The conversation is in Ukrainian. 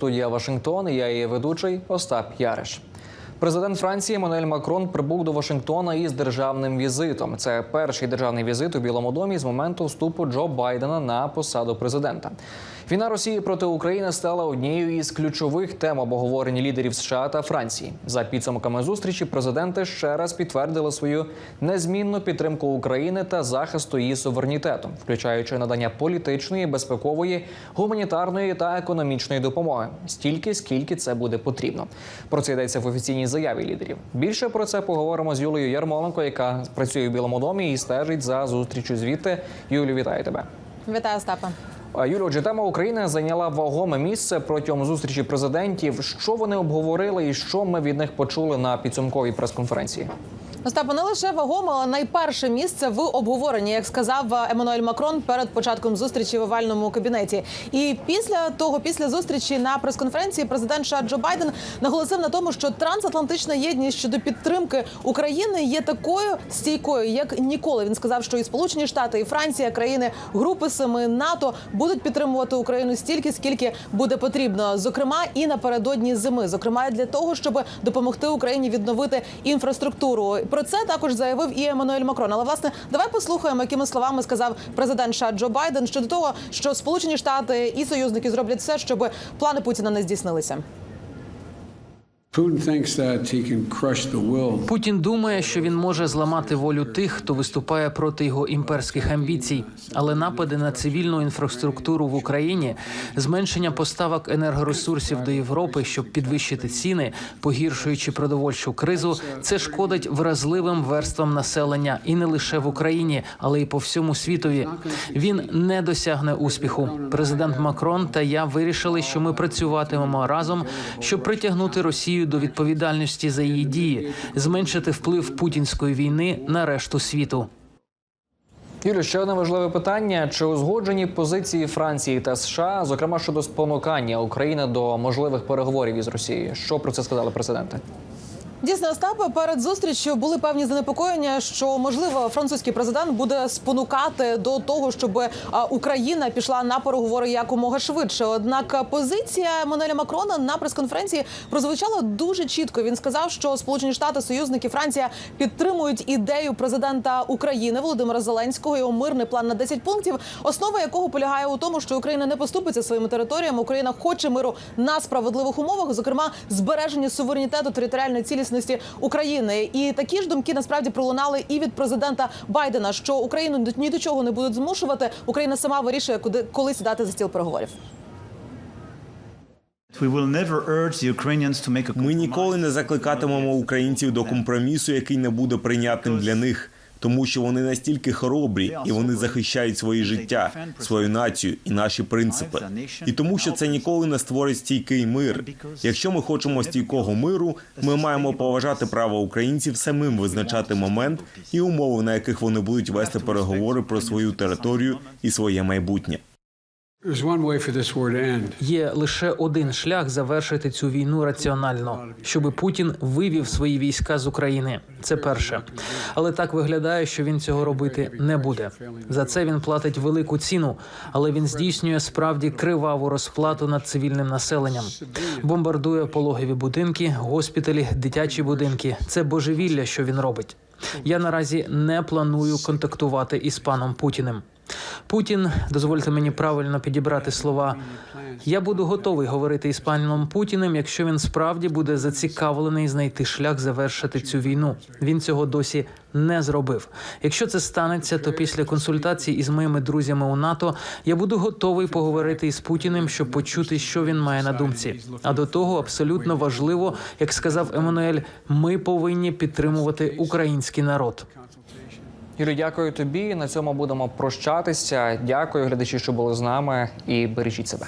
Студія Вашингтон. Я її ведучий Остап Яриш. Президент Франції Еммануель Макрон прибув до Вашингтона із державним візитом. Це перший державний візит у Білому домі з моменту вступу Джо Байдена на посаду президента. Війна Росії проти України стала однією із ключових тем обговорень лідерів США та Франції. За підсумками зустрічі президенти ще раз підтвердили свою незмінну підтримку України та захисту її суверенітету, включаючи надання політичної, безпекової, гуманітарної та економічної допомоги стільки, скільки це буде потрібно. Про це йдеться в офіційній заяві лідерів. Більше про це поговоримо з Юлею Ярмоленко, яка працює в Білому домі і стежить за зустрічю звідти. Юлю, вітаю тебе. Вітаю, Остапа. Юлі, отже, тема України зайняла вагоме місце протягом зустрічі президентів. Що вони обговорили, і що ми від них почули на підсумковій прес-конференції? Остапе, не лише вагоме, але найперше місце в обговоренні, як сказав Еммануель Макрон перед початком зустрічі в овальному кабінеті. І після того, після зустрічі на прес-конференції, президент США Джо Байден наголосив на тому, що трансатлантична єдність щодо підтримки України є такою стійкою, як ніколи. Він сказав, що і Сполучені Штати, і Франція, країни групи семи НАТО будуть підтримувати Україну стільки, скільки буде потрібно, зокрема і напередодні зими, зокрема для того, щоб допомогти Україні відновити інфраструктуру. Про це також заявив і Еммануель Макрон. Але власне давай послухаємо, якими словами сказав президент США Джо Байден щодо того, що Сполучені Штати і союзники зроблять все, щоб плани Путіна не здійснилися. Путін думає, що він може зламати волю тих, хто виступає проти його імперських амбіцій, але напади на цивільну інфраструктуру в Україні, зменшення поставок енергоресурсів до Європи, щоб підвищити ціни, погіршуючи продовольчу кризу, це шкодить вразливим верствам населення і не лише в Україні, але й по всьому світові. Він не досягне успіху. Президент Макрон та я вирішили, що ми працюватимемо разом, щоб притягнути Росію до відповідальності за її дії, зменшити вплив путінської війни на решту світу. Юлю, ще одне важливе питання: чи узгоджені позиції Франції та США, зокрема щодо спонукання України до можливих переговорів із Росією? Що про це сказали президенти? Дійсно, Остапе, перед зустрічю були певні занепокоєння, що можливо французький президент буде спонукати до того, щоб Україна пішла на переговори якомога швидше. Однак позиція Еммануеля Макрона на прес-конференції прозвучала дуже чітко. Він сказав, що Сполучені Штати, союзники Франція підтримують ідею президента України Володимира Зеленського його мирний план на 10 пунктів, основа якого полягає у тому, що Україна не поступиться своїми територіями. Україна хоче миру на справедливих умовах, зокрема збереження суверенітету територіальної цілісності України. І такі ж думки насправді пролунали і від президента Байдена, що Україну ні до чого не будуть змушувати. Україна сама вирішує, куди коли сідати за стіл переговорів. Ми ніколи не закликатимемо українців до компромісу, який не буде прийнятним для них, тому що вони настільки хоробрі і вони захищають свої життя, свою націю і наші принципи. І тому, що це ніколи не створить стійкий мир. Якщо ми хочемо стійкого миру, ми маємо поважати право українців самим визначати момент і умови, на яких вони будуть вести переговори про свою територію і своє майбутнє. Є лише один шлях завершити цю війну раціонально, щоб Путін вивів свої війська з України. Це перше, але так виглядає, що він цього робити не буде. За це він платить велику ціну, але він здійснює справді криваву розплату над цивільним населенням. Бомбардує пологові будинки, госпіталі, дитячі будинки. Це божевілля, що він робить. Я наразі не планую контактувати із паном Путіним. Путін, дозвольте мені правильно підібрати слова. Я буду готовий говорити із паном Путіним, якщо він справді буде зацікавлений знайти шлях завершити цю війну. Він цього досі не зробив. Якщо це станеться, то після консультацій із моїми друзями у НАТО я буду готовий поговорити із Путіним, щоб почути, що він має на думці. А до того абсолютно важливо, як сказав Еммануель, ми повинні підтримувати український народ. Юлю, дякую тобі. На цьому будемо прощатися. Дякую, глядачі, що були з нами, і бережіть себе.